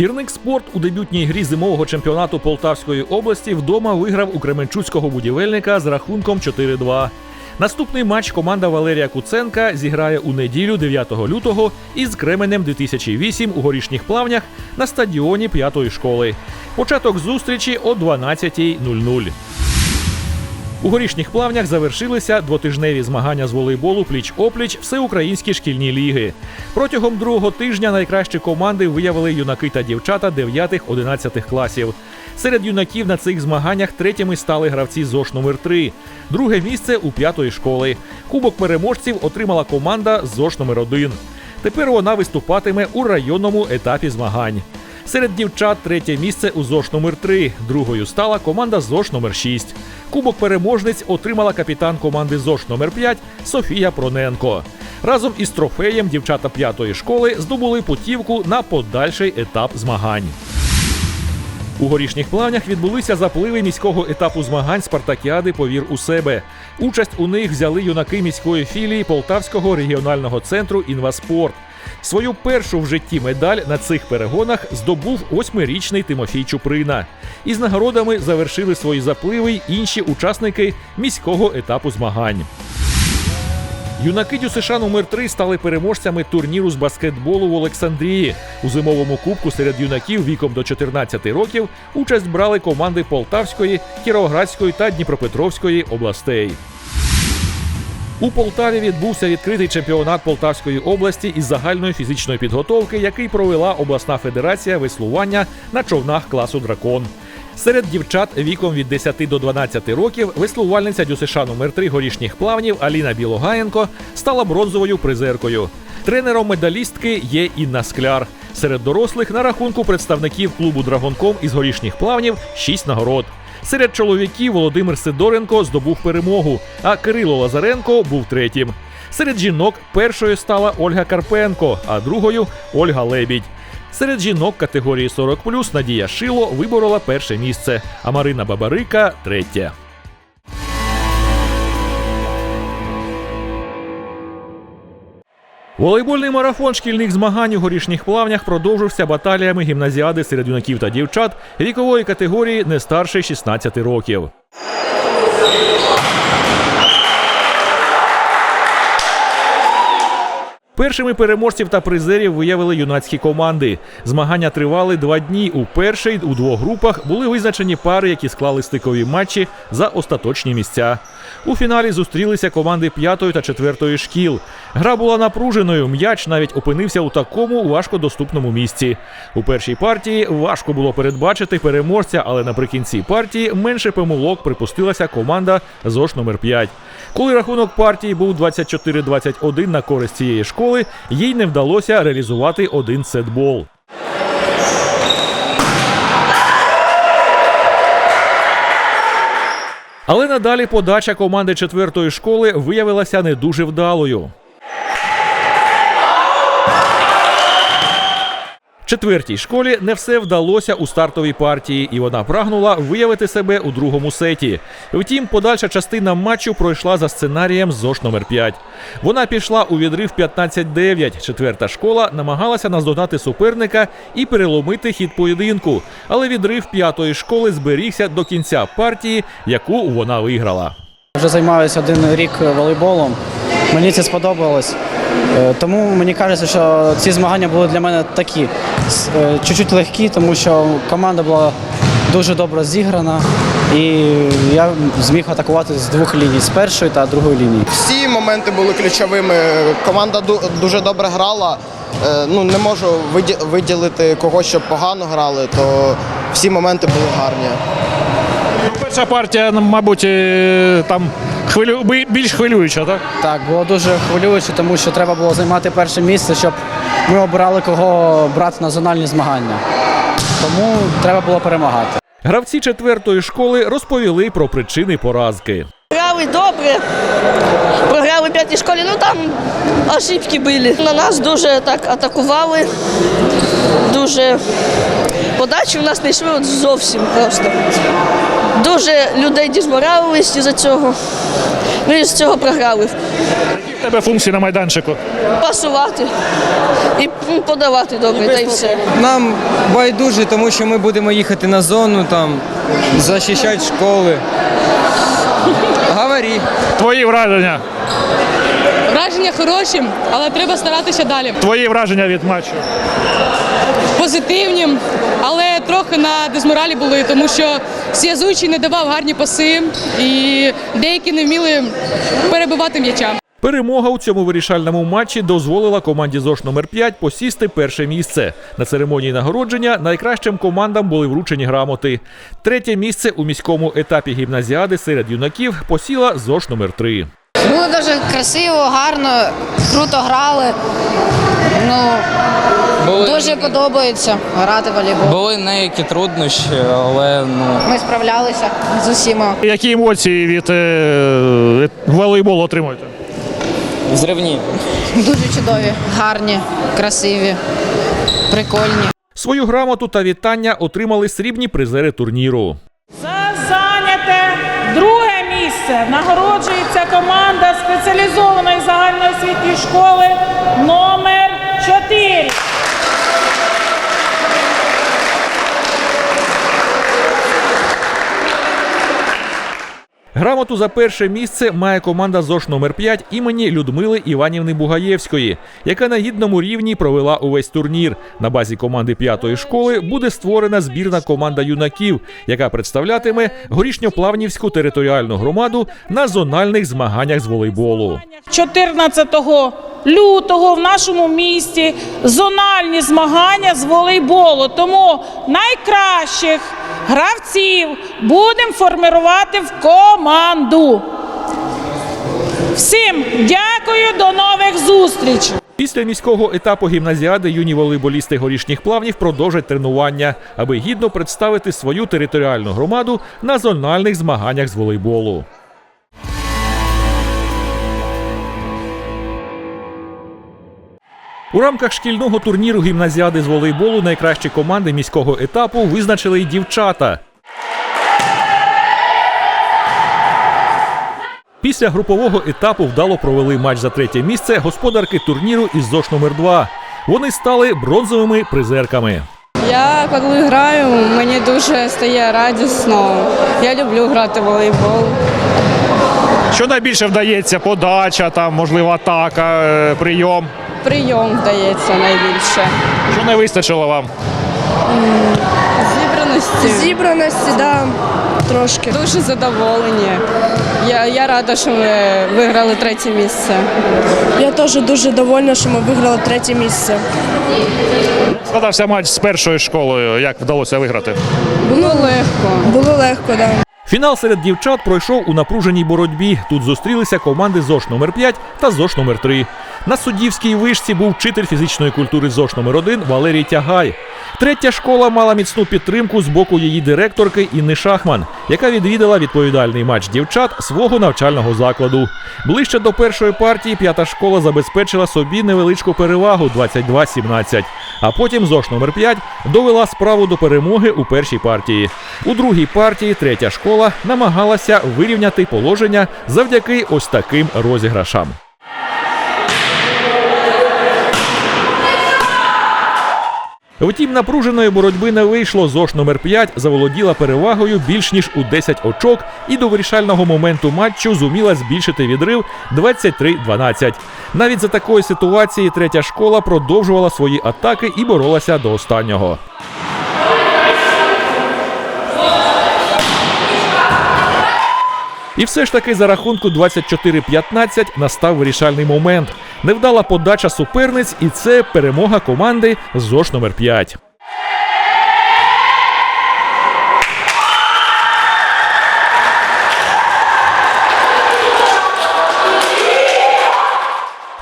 Гірник спорт у дебютній грі зимового чемпіонату Полтавської області вдома виграв у Кременчуцького будівельника з рахунком 4-2. Наступний матч команда Валерія Куценка зіграє у неділю 9 лютого із Кременем 2008 у горішніх плавнях на стадіоні п'ятої школи. Початок зустрічі о 12.00. У горішніх плавнях завершилися двотижневі змагання з волейболу пліч-опліч всеукраїнські шкільні ліги. Протягом другого тижня найкращі команди виявили юнаки та дівчата 9-11 класів. Серед юнаків на цих змаганнях третіми стали гравці ЗОШ номер 3 друге місце у п'ятої школи. Кубок переможців отримала команда ЗОШ номер 1 Тепер вона виступатиме у районному етапі змагань. Серед дівчат третє місце у ЗОШ номер 3 Другою стала команда ЗОШ номер 6 Кубок переможниць отримала капітан команди ЗОШ номер 5 Софія Проненко. Разом із трофеєм дівчата п'ятої школи здобули путівку на подальший етап змагань. У горішніх плавнях відбулися запливи міського етапу змагань Спартакіади Повір у себе. Участь у них взяли юнаки міської філії Полтавського регіонального центру Інваспорт. Свою першу в житті медаль на цих перегонах здобув восьмирічний Тимофій Чуприна. Із нагородами завершили свої запливи й інші учасники міського етапу змагань. Юнаки ДЮСШ номер 3 стали переможцями турніру з баскетболу в Олександрії. У зимовому кубку серед юнаків віком до 14 років участь брали команди Полтавської, Кіровоградської та Дніпропетровської областей. У Полтаві відбувся відкритий чемпіонат Полтавської області із загальної фізичної підготовки, який провела обласна федерація веслування на човнах класу Дракон. Серед дівчат віком від 10 до 12 років веслувальниця ДЮСШ номер 3 горішніх плавнів Аліна Білогаєнко стала бронзовою призеркою. Тренером медалістки є Інна Скляр. Серед дорослих на рахунку представників клубу Драгонком із горішніх плавнів 6 нагород. Серед чоловіків Володимир Сидоренко здобув перемогу, а Кирило Лазаренко був третім. Серед жінок першою стала Ольга Карпенко, а другою Ольга Лебідь. Серед жінок категорії 40+, Надія Шило виборола перше місце, а Марина Бабарика третє. Волейбольний марафон шкільних змагань у горішніх плавнях продовжився баталіями гімназіади серед юнаків та дівчат вікової категорії не старше 16 років. Першими переможців та призерів виявили юнацькі команди. Змагання тривали два дні. У першій у двох групах були визначені пари, які склали стикові матчі за остаточні місця. У фіналі зустрілися команди п'ятої та четвертої шкіл. Гра була напруженою. М'яч навіть опинився у такому важкодоступному місці. У першій партії важко було передбачити переможця, але наприкінці партії менше помилок припустилася команда ЗОШ номер 5 Коли рахунок партії був 24-21 на користь цієї школи, їй не вдалося реалізувати один сетбол. Але надалі подача команди четвертої школи виявилася не дуже вдалою. Четвертій школі не все вдалося у стартовій партії, і вона прагнула виявити себе у другому сеті. Втім, подальша частина матчу пройшла за сценарієм ЗОШ номер 5 Вона пішла у відрив 15-9. Четверта школа намагалася наздогнати суперника і переломити хід поєдинку. Але відрив п'ятої школи зберігся до кінця партії, яку вона виграла. Вже займаюся один рік волейболом. Мені це сподобалось. Е, Тому мені кажеться, що ці змагання були для мене такі е, чуть-чуть легкі, тому що команда була дуже добре зіграна, і я зміг атакувати з двох ліній з першої та другої лінії. Всі моменти були ключовими. Команда дуже добре грала. Е, Ну не можу виділити когось, щоб погано грали, то всі моменти були гарні. Перша партія, ну, мабуть, там хвилю... бі- більш хвилююча, так? Так, було дуже хвилююче, тому що треба було займати перше місце, щоб ми обирали кого брати на зональні змагання. Тому треба було перемагати. Гравці четвертої школи розповіли про причини поразки. Грали добре, програли в п'ятій школі, ну там ошибки були. На нас дуже так атакували, дуже подачі в нас не йшли от зовсім просто. Дуже людей дізморалились із-за цього. Ми з цього програли. Які в тебе функції на майданчику? Пасувати і подавати добре, та й все. Нам байдуже, тому що ми будемо їхати на зону, там, захищати школи. Говори. Твої враження. Враження хороші, але треба старатися далі. Твої враження від матчу. Позитивні, але трохи на дезморалі були, тому що зв'язуючий не давав гарні паси, і деякі не вміли перебивати м'яча. Перемога у цьому вирішальному матчі дозволила команді ЗОШ номер 5 посісти перше місце. На церемонії нагородження найкращим командам були вручені грамоти. Третє місце у міському етапі гімназіади серед юнаків посіла ЗОШ номер 3 Було дуже красиво, гарно, круто грали. Ну, дуже подобається грати в волейбол. Були неякі труднощі, але ну Ми справлялися з усіма. Які емоції від е, волейболу отримуєте? зривні. Дуже чудові, гарні, красиві, прикольні. Свою грамоту та вітання отримали срібні призери турніру. За зайняте друге місце нагороджується команда спеціалізованої загальноосвітньої школи номер 4. Грамоту за перше місце має команда ЗОШ номер 5 імені Людмили Іванівни Бугаєвської, яка на гідному рівні провела увесь турнір. На базі команди п'ятої школи буде створена збірна команда юнаків, яка представлятиме горішньоплавнівську територіальну громаду на зональних змаганнях з волейболу. 14 лютого в нашому місті зональні змагання з волейболу. Тому найкращих гравців будемо формувати в команду. Всім дякую, до нових зустрічей! Після міського етапу гімназіади юні волейболісти горішніх плавнів продовжать тренування, аби гідно представити свою територіальну громаду на зональних змаганнях з волейболу. У рамках шкільного турніру гімназіади з волейболу найкращі команди міського етапу визначили й дівчата. Після групового етапу вдало провели матч за третє місце господарки турніру із ЗОШ номер 2 Вони стали бронзовими призерками. Я коли граю, мені дуже стає радісно. Я люблю грати в волейбол. Що найбільше вдається? Подача, там, можливо, атака, е, прийом. Прийом вдається найбільше. Що не вистачило вам? Зібраності. Зібраності, да, трошки. Дуже задоволені. Я, я рада, що ми виграли третє місце. Я теж дуже довольна, що ми виграли третє місце. Складався матч з першою школою. Як вдалося виграти? Було легко. Було легко, так. Да. Фінал серед дівчат пройшов у напруженій боротьбі. Тут зустрілися команди ЗОШ номер 5 та ЗОШ номер 3 На суддівській вишці був вчитель фізичної культури ЗОШ номер 1 Валерій Тягай. Третя школа мала міцну підтримку з боку її директорки Інни Шахман, яка відвідала відповідальний матч дівчат свого навчального закладу. Ближче до першої партії п'ята школа забезпечила собі невеличку перевагу 22-17. А потім ЗОШ номер 5 довела справу до перемоги у першій партії. У другій партії третя школа намагалася вирівняти положення завдяки ось таким розіграшам. Втім, напруженої боротьби не вийшло. ЗОШ номер 5 заволоділа перевагою більш ніж у 10 очок і до вирішального моменту матчу зуміла збільшити відрив 23-12. Навіть за такої ситуації третя школа продовжувала свої атаки і боролася до останнього. І все ж таки за рахунку 24-15 настав вирішальний момент. Невдала подача суперниць, і це перемога команди ЗОШ номер 5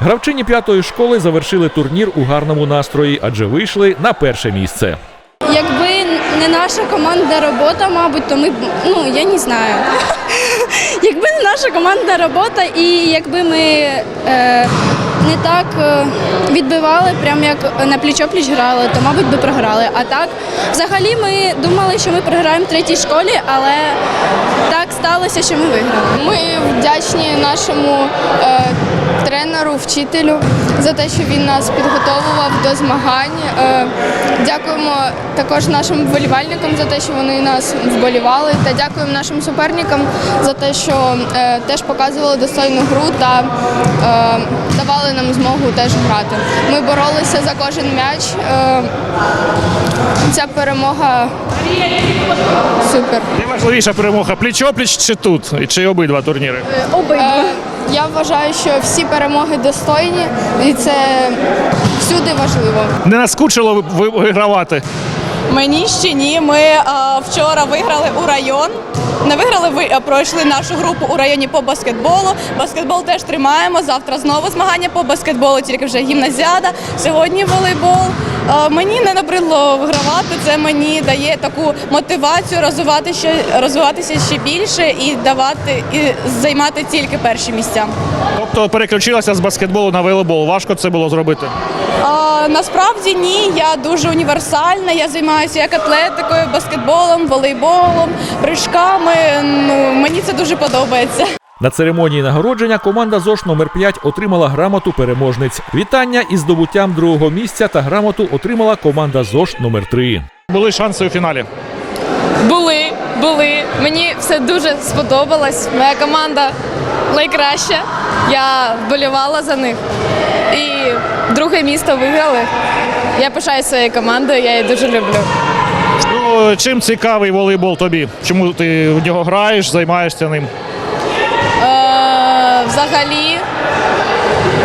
Гравчині п'ятої школи завершили турнір у гарному настрої, адже вийшли на перше місце. Якби не наша командна робота, мабуть, то ми б, ну я не знаю. Якби не наша командна робота, і якби ми е, не так е, відбивали, прям як на пліч-опліч грали, то, мабуть, би програли. А так, взагалі, ми думали, що ми програємо в третій школі, але так сталося, що ми виграли. Ми вдячні нашому е, тренеру, вчителю за те, що він нас підготовував до змагань. Е, дякуємо також нашим вболівальникам за те, що вони нас вболівали, та дякуємо нашим суперникам за те, що е, теж показували достойну гру та е, давали нам змогу теж грати. Ми боролися за кожен м'яч. Ця перемога супер. Найважливіша перемога пліч-опліч чи тут, чи обидва турніри? Е, Я вважаю, що всі перемоги достойні, і це всюди важливо. Не наскучило ви- ви- вигравати? Мені ще ні. Ми а, вчора виграли у район. Не виграли, ви а, пройшли нашу групу у районі по баскетболу. Баскетбол теж тримаємо. Завтра знову змагання по баскетболу, тільки вже гімназіада. Сьогодні волейбол. А, мені не набридло вигравати. Це мені дає таку мотивацію розвивати ще розвиватися ще більше і давати і займати тільки перші місця. Тобто переключилася з баскетболу на волейбол. Важко це було зробити. А, насправді ні, я дуже універсальна. Я займаюся як атлетикою, баскетболом, волейболом, прыжками. Ну мені це дуже подобається. На церемонії нагородження команда ЗОШ номер 5 отримала грамоту переможниць. Вітання із здобуттям другого місця та грамоту отримала команда ЗОШ номер 3 Були шанси у фіналі. Були, були. Мені все дуже сподобалось. Моя команда найкраща. Я вболівала за них. І друге місто виграли. Я пишаюся своєю командою, я її дуже люблю. Ну, чим цікавий волейбол тобі? Чому ти в нього граєш, займаєшся ним? Е, взагалі,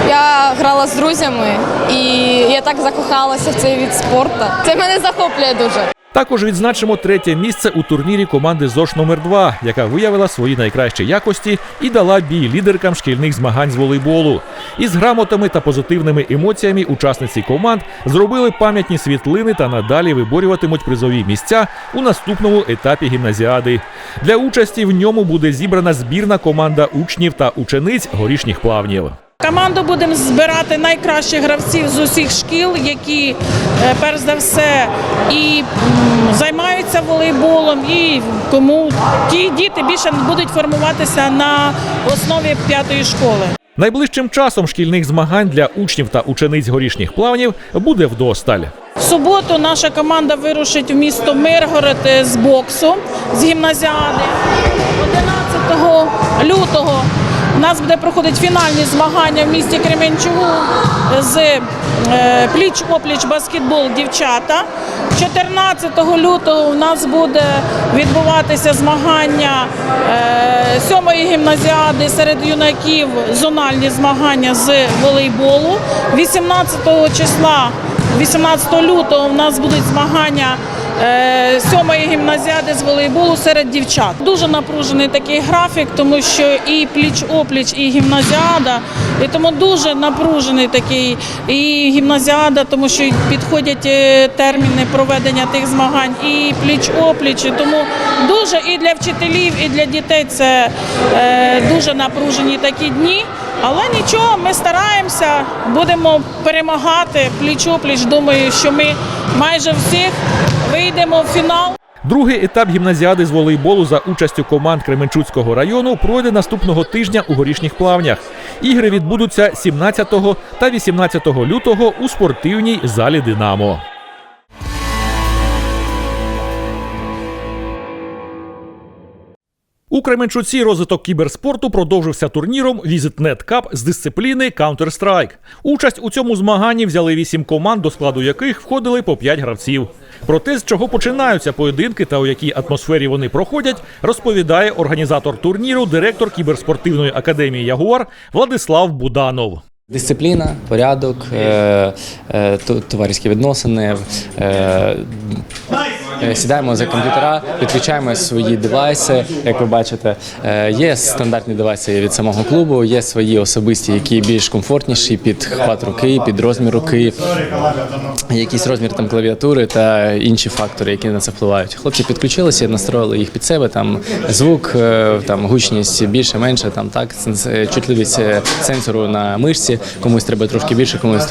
я грала з друзями і я так закохалася в цей від спорту. Це мене захоплює дуже. Також відзначимо третє місце у турнірі команди ЗОШ номер 2 яка виявила свої найкращі якості і дала бій лідеркам шкільних змагань з волейболу. Із грамотами та позитивними емоціями учасниці команд зробили пам'ятні світлини та надалі виборюватимуть призові місця у наступному етапі гімназіади. Для участі в ньому буде зібрана збірна команда учнів та учениць горішніх плавнів. Команду будемо збирати найкращих гравців з усіх шкіл, які е, перш за все і займаються волейболом, і кому ті діти більше будуть формуватися на основі п'ятої школи. Найближчим часом шкільних змагань для учнів та учениць горішніх плавнів буде вдосталь. В суботу наша команда вирушить в місто Миргород е, з боксу з гімназіади. 11 лютого нас буде проходити фінальні змагання в місті Кременчугу з е, пліч-опліч баскетбол дівчата. 14 лютого у нас буде відбуватися змагання е, сьомої гімназіади серед юнаків, зональні змагання з волейболу. 18 числа 18 лютого у нас будуть змагання сьомої гімназіади з волейболу серед дівчат. Дуже напружений такий графік, тому що і пліч-опліч, і гімназіада, і тому дуже напружений такий і гімназіада, тому що підходять е, терміни проведення тих змагань, і пліч-опліч. І тому дуже і для вчителів, і для дітей це е, дуже напружені такі дні. Але нічого, ми стараємося, будемо перемагати пліч-опліч. Думаю, що ми майже всіх вийдемо в фінал. Другий етап гімназіади з волейболу за участю команд Кременчуцького району пройде наступного тижня у горішніх плавнях. Ігри відбудуться 17 та 18 лютого у спортивній залі Динамо. У Кременчуці розвиток кіберспорту продовжився турніром VisitNet Cup з дисципліни Counter-Strike. Участь у цьому змаганні взяли вісім команд, до складу яких входили по п'ять гравців. Про те, з чого починаються поєдинки та у якій атмосфері вони проходять, розповідає організатор турніру, директор кіберспортивної академії Ягуар Владислав Буданов. Дисципліна, порядок, е, е, товариські відносини, е, сідаємо за комп'ютера, підключаємо свої девайси. Як ви бачите, е, є стандартні девайси від самого клубу, є свої особисті, які більш комфортніші під хват руки, під розмір руки, якийсь розмір там клавіатури та інші фактори, які на це впливають. Хлопці підключилися, настроїли їх під себе. Там звук, е, там гучність більше, менше, там так е, чутливість е, сенсору на мишці. Комусь треба трошки більше, комусь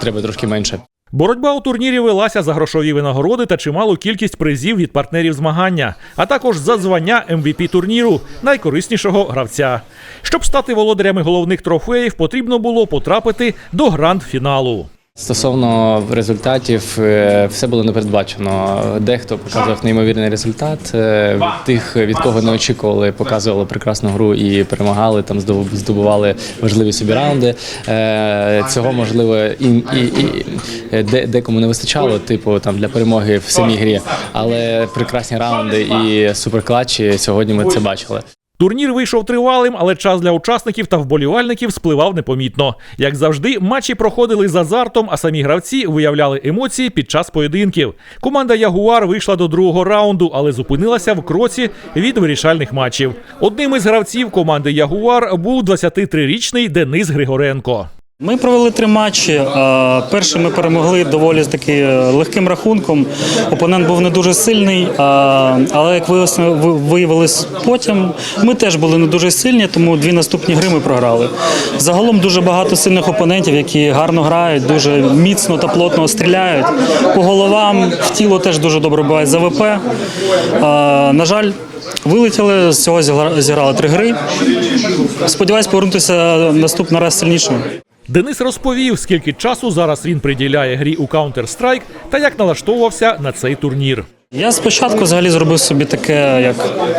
треба трошки менше. Боротьба у турнірі велася за грошові винагороди та чималу кількість призів від партнерів змагання, а також за звання MVP турніру найкориснішого гравця. Щоб стати володарями головних трофеїв, потрібно було потрапити до гранд-фіналу. Стосовно результатів, е, все було непередбачено. Дехто показував неймовірний результат. е, Тих, від кого не очікували, показували прекрасну гру і перемагали, там здобу- здобували важливі собі раунди. Е, Цього можливо і, і, і декому не вистачало, типу там для перемоги в самій грі. Але прекрасні раунди і суперклатчі сьогодні ми це бачили. Турнір вийшов тривалим, але час для учасників та вболівальників спливав непомітно. Як завжди, матчі проходили з азартом, а самі гравці виявляли емоції під час поєдинків. Команда Ягуар вийшла до другого раунду, але зупинилася в кроці від вирішальних матчів. Одним із гравців команди Ягуар був 23-річний Денис Григоренко. Ми провели три матчі. Перший ми перемогли доволі таки е, легким рахунком. Опонент був не дуже сильний, але як виявилось потім, ми теж були не дуже сильні, тому дві наступні гри ми програли. Загалом дуже багато сильних опонентів, які гарно грають, дуже міцно та плотно стріляють. По головам в тіло теж дуже добре буває за ВП. На жаль. Вилетіли, з цього зіграли три гри. Сподіваюсь повернутися наступний раз сильнішими. Денис розповів, скільки часу зараз він приділяє грі у Counter-Strike та як налаштовувався на цей турнір. Я спочатку взагалі зробив собі таке як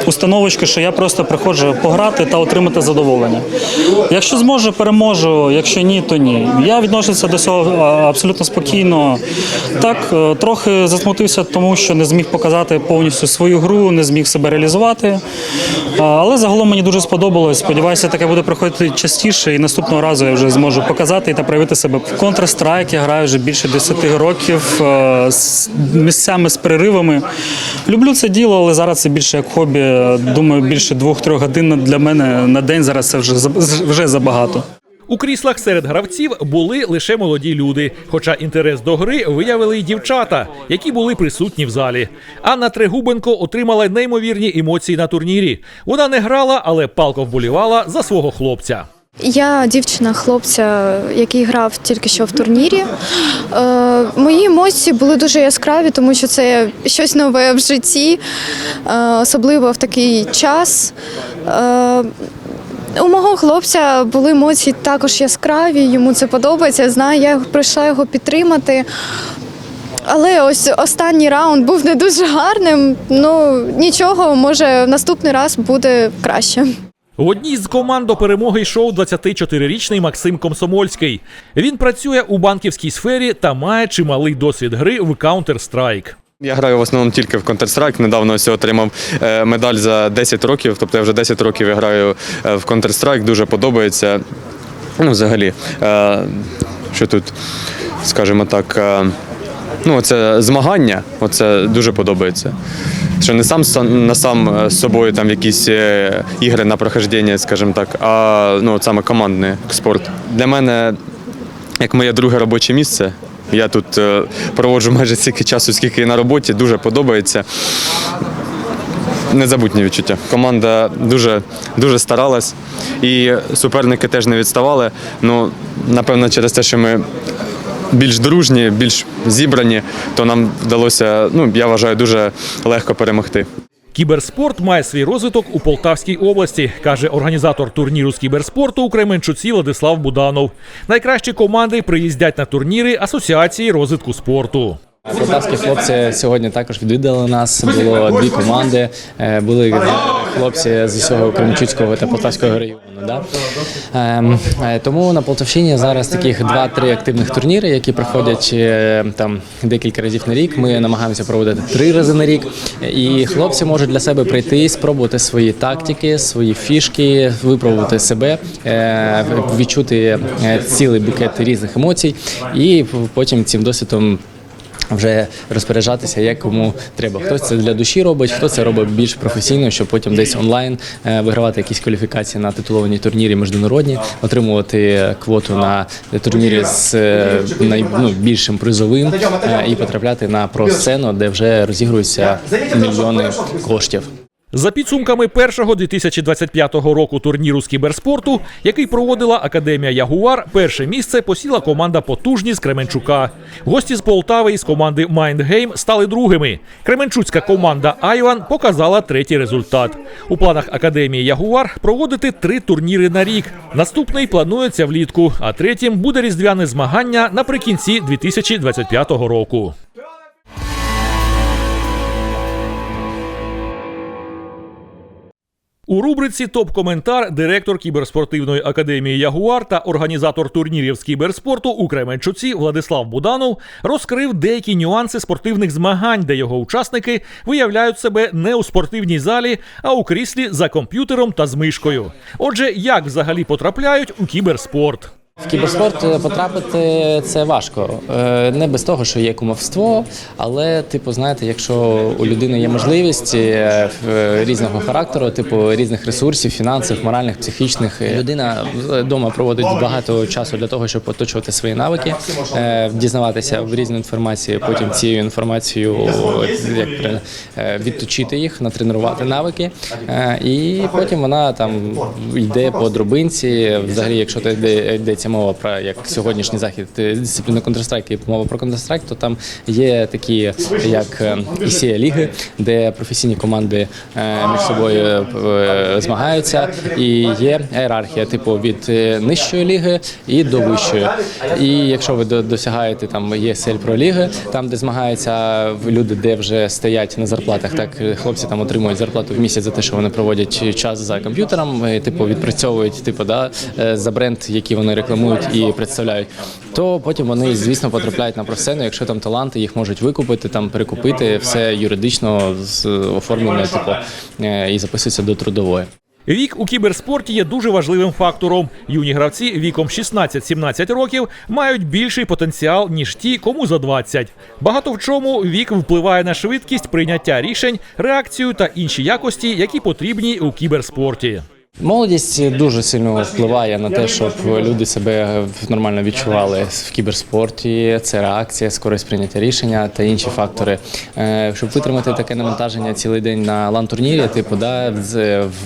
установочку, що я просто приходжу пограти та отримати задоволення. Якщо зможу, переможу, якщо ні, то ні. Я відношуся до цього абсолютно спокійно. Так, е, трохи засмутився, тому що не зміг показати повністю свою гру, не зміг себе реалізувати. Але загалом мені дуже сподобалось. Сподіваюся, таке буде проходити частіше, і наступного разу я вже зможу показати та проявити себе. В Counter-Strike я граю вже більше 10 років е, з місцями з переривами. Люблю це діло, але зараз це більше як хобі. Думаю, більше двох-трьох годин для мене на день зараз це вже вже забагато. У кріслах серед гравців були лише молоді люди, хоча інтерес до гри виявили й дівчата, які були присутні в залі. Анна Трегубенко отримала неймовірні емоції на турнірі. Вона не грала, але палко вболівала за свого хлопця. Я дівчина хлопця, який грав тільки що в турнірі. Е, мої емоції були дуже яскраві, тому що це щось нове в житті, е, особливо в такий час. Е, у мого хлопця були емоції також яскраві, йому це подобається. Знаю, я прийшла його підтримати. Але ось останній раунд був не дуже гарним. Ну нічого, може, наступний раз буде краще. В одній з команд до перемоги йшов 24-річний Максим Комсомольський. Він працює у банківській сфері та має чималий досвід гри в Counter-Strike. Я граю в основному тільки в Counter-Strike. Недавно ось отримав е, медаль за 10 років. Тобто я вже 10 років я граю е, в Counter-Strike, дуже подобається. Ну, взагалі, е, що тут, скажімо так, ну, це змагання, оце дуже подобається. Що не сам са- на сам з собою там якісь е, ігри на прохождення, скажімо так, а ну, саме командний спорт. Для мене як моє друге робоче місце. Я тут е, проводжу майже стільки часу, скільки на роботі, дуже подобається. Незабутні відчуття. Команда дуже, дуже старалась, і суперники теж не відставали. Ну, напевно, через те, що ми більш дружні, більш зібрані, то нам вдалося, ну, я вважаю, дуже легко перемогти. Кіберспорт має свій розвиток у Полтавській області, каже організатор турніру з кіберспорту у Кременчуці Владислав Буданов. Найкращі команди приїздять на турніри Асоціації розвитку спорту. Полтавські хлопці сьогодні також відвідали нас. Було дві команди. Е, Були хлопці з усього Кременчуцького та Полтавського району. Да? Ем, е, Тому на Полтавщині зараз таких два-три активних турніри, які проходять е, там декілька разів на рік. Ми намагаємося проводити три рази на рік. І хлопці можуть для себе прийти, спробувати свої тактики, свої фішки, випробувати себе, відчути цілий букет різних емоцій, і потім цим досвідом вже розпоряджатися, як кому треба. Хтось це для душі робить, хто це робить більш професійно, щоб потім десь онлайн е, вигравати якісь кваліфікації на титуловані турнірі міжнародні, отримувати квоту на турнірі з найбільшим най, ну, призовим е, і потрапляти на про-сцену, де вже розігруються мільйони коштів. За підсумками першого 2025 року турніру з кіберспорту, який проводила Академія Ягуар, перше місце посіла команда Потужні з Кременчука. Гості з Полтави із команди Майндгейм стали другими. Кременчуцька команда Айван показала третій результат. У планах Академії Ягуар проводити три турніри на рік. Наступний планується влітку, а третім буде різдвяне змагання наприкінці 2025 року. У рубриці Топ-коментар директор кіберспортивної академії Ягуар та організатор турнірів з кіберспорту у Кременчуці Владислав Буданов розкрив деякі нюанси спортивних змагань, де його учасники виявляють себе не у спортивній залі, а у кріслі за комп'ютером та з мишкою. Отже, як взагалі потрапляють у кіберспорт? В кіберспорт е, потрапити це важко. Е, Не без того, що є кумовство, але, типу, знаєте, якщо у людини є можливість е, різного характеру, типу різних ресурсів, фінансів, моральних, психічних, людина вдома проводить багато часу для того, щоб оточувати свої навики, дізнаватися в різну інформацію, потім цією інформацією як відточити їх, натренувати навики. І потім вона там йде по дробинці. Взагалі, якщо то йде йдеться мова про як сьогоднішній захід е, дисципліни Counter-Strike і мова про Counter-Strike, то там є такі як е, ECA ліги, де професійні команди е, між собою е, змагаються, і є ієрархія, типу від е, нижчої ліги і до вищої. І якщо ви до- досягаєте там є сель про ліги, там де змагаються люди, де вже стоять на зарплатах, так е, хлопці там отримують зарплату в місяць за те, що вони проводять час за комп'ютером, е, типу відпрацьовують, типу, да, е, за бренд, який вони рекламують і представляють. То потім вони, звісно, потрапляють на профсцену. Якщо там таланти, їх можуть викупити, там перекупити, все юридично з оформлено, типу, е, і записується до трудової. Вік у кіберспорті є дуже важливим фактором. Юні гравці віком 16-17 років мають більший потенціал ніж ті, кому за 20. Багато в чому вік впливає на швидкість прийняття рішень, реакцію та інші якості, які потрібні у кіберспорті. Молодість дуже сильно впливає на те, щоб люди себе нормально відчували в кіберспорті. Це реакція, скорість прийняття рішення та інші фактори. Е, Щоб витримати таке навантаження цілий день на лан-турнірі, типу, да,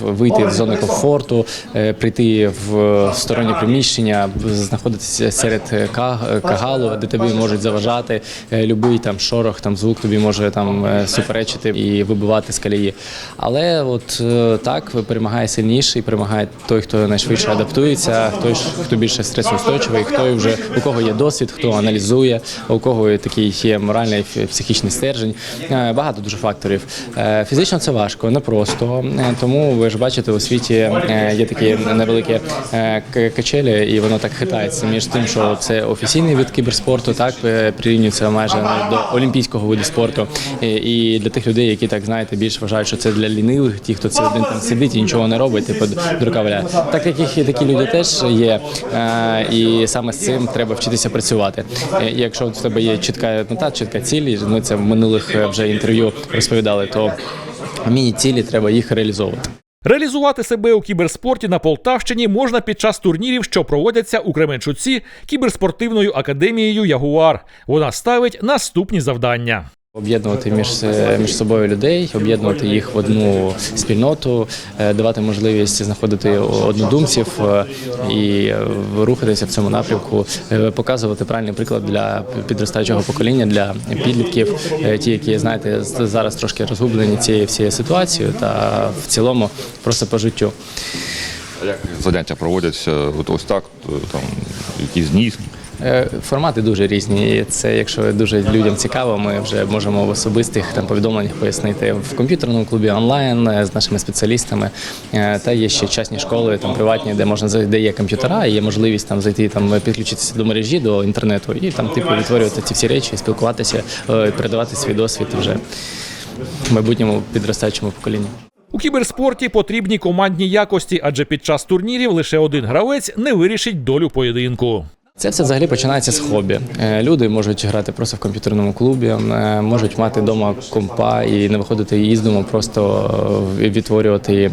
вийти з зони комфорту, е, прийти в стороннє приміщення, знаходитися серед кагалу, де тобі можуть заважати е, любий там шорох, там звук тобі може там суперечити і вибивати з колії. Але от так перемагає сильніший, перемагає той, хто найшвидше адаптується, той, хто більше стресоустойчивий, хто вже у кого є досвід, хто аналізує, у кого такий є моральний психічний стержень. Е, Багато дуже факторів. Е, Фізично це важко, непросто. Е, Тому ви ж бачите, у світі є такі невеликі качелі, і воно так хитається між тим, що це офіційний від кіберспорту, так прирівнюється майже до олімпійського виду спорту. І, для тих людей, які так знаєте, більше вважають, що це для лінивих, ті, хто цілий день там сидить і нічого не робить, типу дурака валяє. Так як і такі люди теж є, е, і саме з цим треба вчитися працювати. Е, і Якщо в тебе є чітка мета, чітка ціль, ми це в минулих е, вже інтерв'ю розповідали, то міні-цілі треба їх реалізовувати. Реалізувати себе у кіберспорті на Полтавщині можна під час турнірів, що проводяться у Кременчуці кіберспортивною академією Ягуар. Вона ставить наступні завдання. Об'єднувати між, між собою людей, об'єднувати їх в одну спільноту, е, давати можливість знаходити однодумців е, і рухатися в цьому напрямку, е, показувати правильний приклад для підростаючого покоління, для підлітків, ті, які знаєте, зараз трошки розгублені цією всією ситуацією, та в цілому просто по життю. Як заняття проводяться от ось так, там якісь дні. Е, Формати дуже різні. Це, якщо дуже людям цікаво, ми вже можемо в особистих там повідомленнях пояснити в комп'ютерному клубі онлайн е, з нашими спеціалістами. Е, Та є ще частні школи, там приватні, де можна де є комп'ютера, і є можливість там зайти, там підключитися до мережі, до інтернету, і там типу відтворювати ці всі речі, спілкуватися, передавати свій досвід вже в майбутньому підростаючому поколінню. У кіберспорті потрібні командні якості, адже під час турнірів лише один гравець не вирішить долю поєдинку. Це все взагалі починається з хобі. Е, Люди можуть грати просто в комп'ютерному клубі, е, можуть мати вдома компа і не виходити із дому, просто е, відтворювати,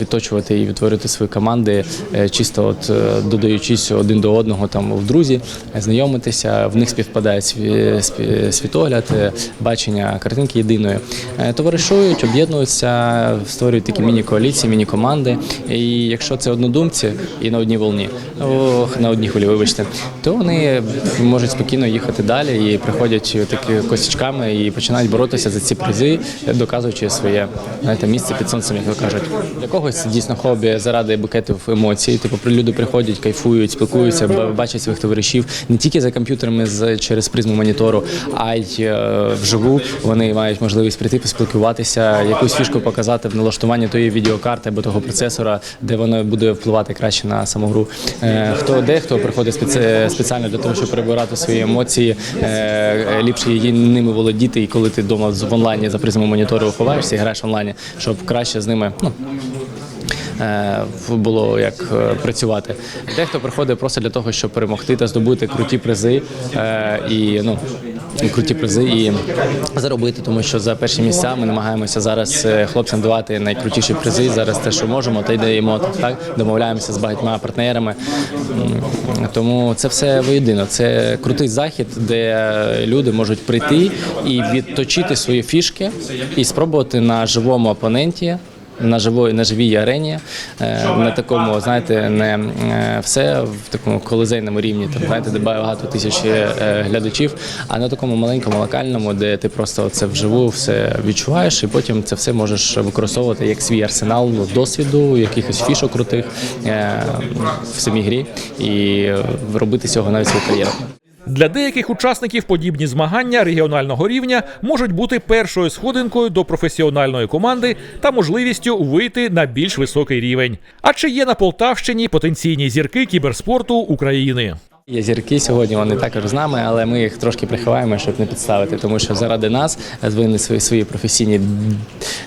відточувати і відтворювати свої команди, чисто от додаючись один до одного там в друзі, знайомитися. В них співпадає сві- сві- світогляд, бачення картинки єдиної. Товаришують, об'єднуються, створюють такі міні-коаліції, міні-команди. І якщо це однодумці і на одній волні, на одній хвилі, вибачте, то вони можуть спокійно їхати далі і приходять такі косячками і починають боротися за ці призи, доказуючи своє знаєте, місце під сонцем, як то кажуть. Для когось дійсно хобі заради букетів емоцій. Типу люди приходять, кайфують, спілкуються, бачать своїх товаришів не тільки за комп'ютерами через призму монітору, а й е, вживу. Вони мають можливість прийти, поспілкуватися, якусь фішку показати в налаштуванні тої відеокарти або того процесора, де воно буде впливати краще на саму гру. Е, Хто приходить спеці- спеціально для того, щоб прибирати свої емоції, е, ліпше її ними володіти, і коли ти вдома в онлайні за призму монітору ховаєшся і граєш онлайні, щоб краще з ними ну, е, було як е, працювати. Дехто приходить просто для того, щоб перемогти та здобути круті призи і ну. Круті призи і заробити, тому що за перші місця ми намагаємося зараз е, хлопцям давати найкрутіші призи. Зараз те, що можемо, та й даємо так. Домовляємося з багатьма партнерами. Тому це все воєдино. Це крутий захід, де люди можуть прийти і відточити свої фішки і спробувати на живому опоненті на живої на живій арені, е, на такому, знаєте, не е, все в такому колизейному рівні, там знаєте, де багато тисяч е, глядачів, а на такому маленькому локальному, де ти просто це вживу все відчуваєш, і потім це все можеш використовувати як свій арсенал досвіду, якихось фішок крутих в самій грі. І робити з цього навіть свою кар'єру. Для деяких учасників подібні змагання регіонального рівня можуть бути першою сходинкою до професіональної команди та можливістю вийти на більш високий рівень. А чи є на Полтавщині потенційні зірки кіберспорту України? Є зірки сьогодні, вони також з нами, але ми їх трошки приховаємо, щоб не підставити, тому що заради нас вони свої свої професійні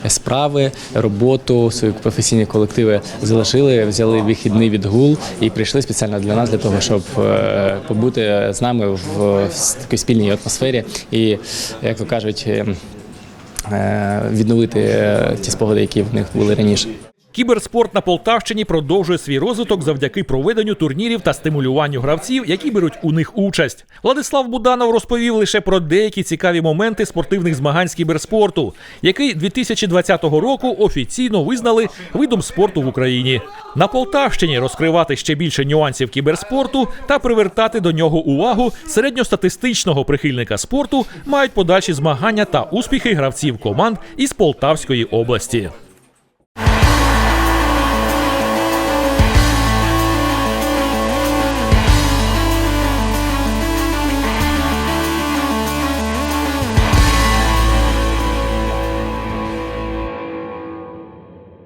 справи, роботу, свої професійні колективи залишили, взяли вихідний відгул і прийшли спеціально для нас, для того, щоб е, побути з нами в, такій спільній атмосфері і, як то кажуть, е, е, відновити е, ті спогади, які в них були раніше. Кіберспорт на Полтавщині продовжує свій розвиток завдяки проведенню турнірів та стимулюванню гравців, які беруть у них участь. Владислав Буданов розповів лише про деякі цікаві моменти спортивних змагань з кіберспорту, який 2020 року офіційно визнали видом спорту в Україні. На Полтавщині розкривати ще більше нюансів кіберспорту та привертати до нього увагу середньостатистичного прихильника спорту мають подальші змагання та успіхи гравців команд із Полтавської області.